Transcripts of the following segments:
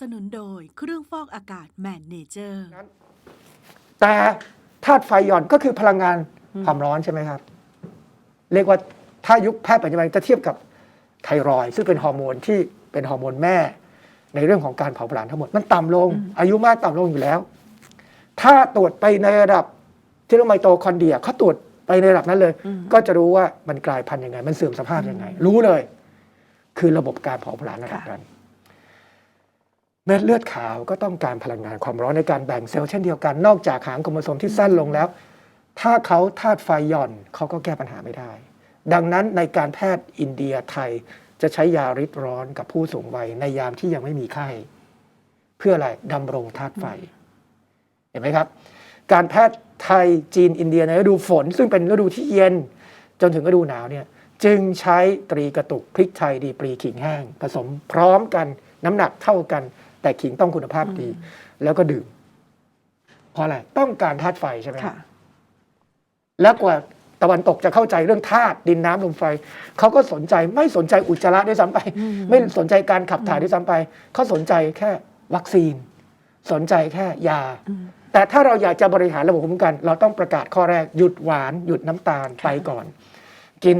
สนุนโดยเครื่องฟอกอากาศแมนเนเจอร์ แต่ธาตุไฟหย่อนก็คือพลังงานความร้อนใช่ไหมครับ เรียกว่าถ้ายุคแพทย์ปัจจุบันจะเทียบกับไทรอยด์ซึ่งเป็นฮอร์โมนที่เป็นฮอร์โมนแม่ ในเรื่องของการเผาผลาญทั้งหมดมันต่ำลง อายุมากต่ำลงอยู่แล้ว ถ้าตรวจไปในระดับที่เรียกว่าไมโตคอนเดรียเขาตรวจไปในระดับนั้นเลย ก็จะรู้ว่ามันกลายพันธุ์ยังไง มันเสื่อมสภาพยังไง รู้เลย คือระบบการเผาผลาญระดับนั้น เม็ดเลือดขาวก็ต้องการพลังงานความร้อนในการแบ่งเซลล์เช่นเดียวกัน นอกจากหางโครโมโซมที่สั้นลงแล้ว ถ้าเขาธาตุไฟหย่อนเขาก็แก้ปัญหาไม่ได้ ดังนั้นในการแพทย์อินเดียไทยจะใช้ยาริดร้อนกับผู้สูงวัยในยามที่ยังไม่มีไข้ เพื่ออะไรดำรงธาตุไฟ เห็นไหมครับ การแพทย์ไทยจีนอินเดียในฤดูฝน ซึ่งเป็นฤดูที่เย็น จนถึงฤดูหนาวเนี่ยจึงใช้ตรีกระตุกพริกไทยดีปรีขิงแห้ง ผสมพร้อมกันน้ำหนักเท่ากัน แต่ขิงต้องคุณภาพดี แล้วก็ดื่มเพราะอะไรต้องการธาตุไฟใช่ไหมค่ะแล้วกว่าตะวันตกจะเข้าใจเรื่องธาตุดินน้ำลมไฟ เขาก็สนใจไม่สนใจอุจจาระด้วยซ้ำไป ไม่สนใจการขับถ่ายด้วยซ้ำไป เขาสนใจแค่วัคซีน สนใจแค่ยา แต่ถ้าเราอยากจะบริหารระบบภูมิคุ้มกัน เราต้องประกาศข้อแรกหยุดหวานหยุดน้ำตาลไปก่อน กิน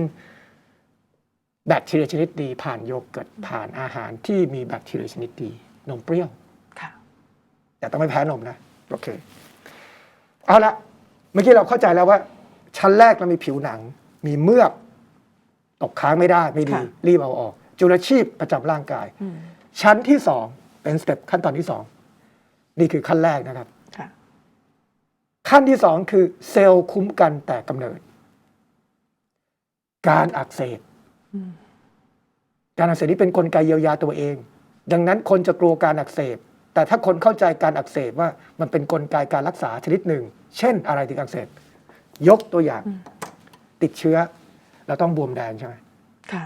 แบคทีเรียชนิดดีผ่านโยเกิร์ตผ่านอาหารที่มีแบคทีเรียชนิดดี นมเปรี้ยวค่ะแต่ต้องไม่แพ้นมนะโอเคเอาละเมื่อกี้เราเข้าใจแล้วว่า ชั้นแรกเรามีผิวหนัง มีเมือกตกค้างไม่ได้ไม่ดีค่ะรีบเอาออก จุลชีพประจำร่างกายอืมชั้นที่สองเป็นสเต็ปขั้นตอนที่สองนี่คือขั้นแรกนะครับค่ะขั้นที่สองคือเซลล์คุ้มกันแต่กำเนิด การอักเสบอืมการอักเสบนี่เป็นนกลไกเยียวยาตัวเอง ดังนั้นคนจะกลัวการอักเสบ แต่ถ้าคนเข้าใจการอักเสบว่ามันเป็นนกลไกการรักษาชนิดหนึ่ง เช่นอะไรถึงอักเสบ ยกตัวอย่างติดเชื้อ เราต้องบวมแดงใช่ไหมค่ะ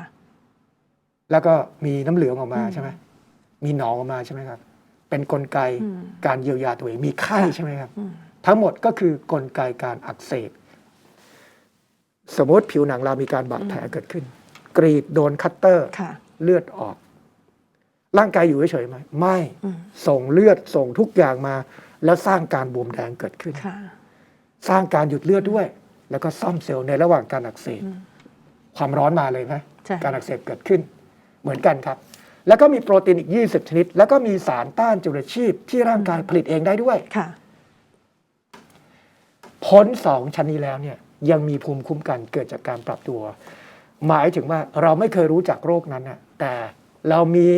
แล้วก็มีน้ำเหลืองออกมาอืมใช่ไหมมีหนองออกมาใช่ไหมครับ เป็นนกลไกอืมการเยียวยาตัวเองมีไข้ใช่ไหมครับอืมทั้งหมดก็คือกลไกการอักเสบ สมมติผิวหนังเรามีการบาดแผลเกิดขึ้น กรีดโดนคัตเตอร์ค่ะเลือดออก ร่างกายอยู่เฉยๆไหมไม่อืมส่งเลือดส่งทุกอย่างมา แล้วสร้างการบวมแดงเกิดขึ้นค่ะสร้างการหยุดเลือดด้วย แล้วก็ซ่อมเซลล์ในระหว่างการอักเสบอืมความร้อนมาเลยไหมใช่การอักเสบเกิดขึ้น เหมือนกันครับ แล้วก็มีโปรตีนอีก 20 ชนิด แล้วก็มีสารต้านจุลชีพที่ร่างกายผลิตเองได้ด้วยค่ะพ้นสองชั้นนี้แล้วเนี่ยยังมีภูมิคุ้มกันเกิดจากการปรับตัว หมายถึงว่าเราไม่เคยรู้จักโรคนั้นนะแต่เรามี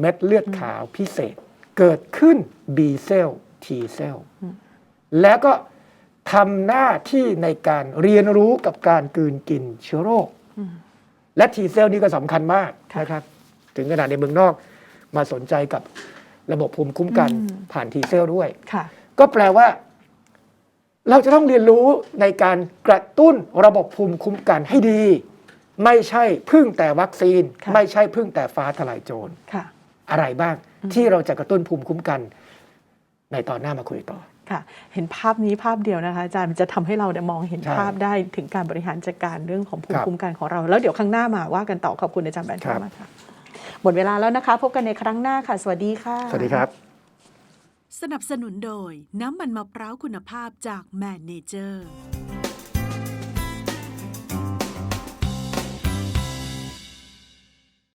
เม็ดเลือดขาวพิเศษ เกิดขึ้น B เซล T เซลอืมแล้วก็ทำหน้าที่ในการเรียนรู้กับการกลืนกินเชื้อโรคอืมและ T เซลนี่ก็สำคัญมากค่ะนะครับ ถึงขนาดในเมืองนอกมาสนใจกับระบบภูมิคุ้มกันอืมผ่าน T เซลด้วยค่ะก็แปลว่า เราจะต้องเรียนรู้ในการกระตุ้นระบบภูมิคุ้มกันให้ดี ไม่ใช่พึ่งแต่วัคซีนค่ะไม่ใช่พึ่งแต่ฟ้าทลายโจรค่ะ อะไรบ้าง ที่เราจะกระตุ้นภูมิคุ้มกัน ในตอนหน้ามาคุยต่อค่ะเห็นภาพนี้ภาพเดียวนะคะอาจารย์มันจะทำให้เราเนี่ยมองเห็นใช่ภาพได้ถึงการบริหารจัดการเรื่องของภูคมิรับคุ้มกันของเรา แล้วเดี๋ยวครั้งหน้ามาว่ากันต่อขอบคุณอาจารย์แบนครับมากค่ะหมดเวลาแล้วนะคะ พบกันในครั้งหน้าค่ะ สวัสดีค่ะ สวัสดีครับ สนับสนุนโดยน้ำมันมะพร้าวคุณภาพจากแมนเนเจอร์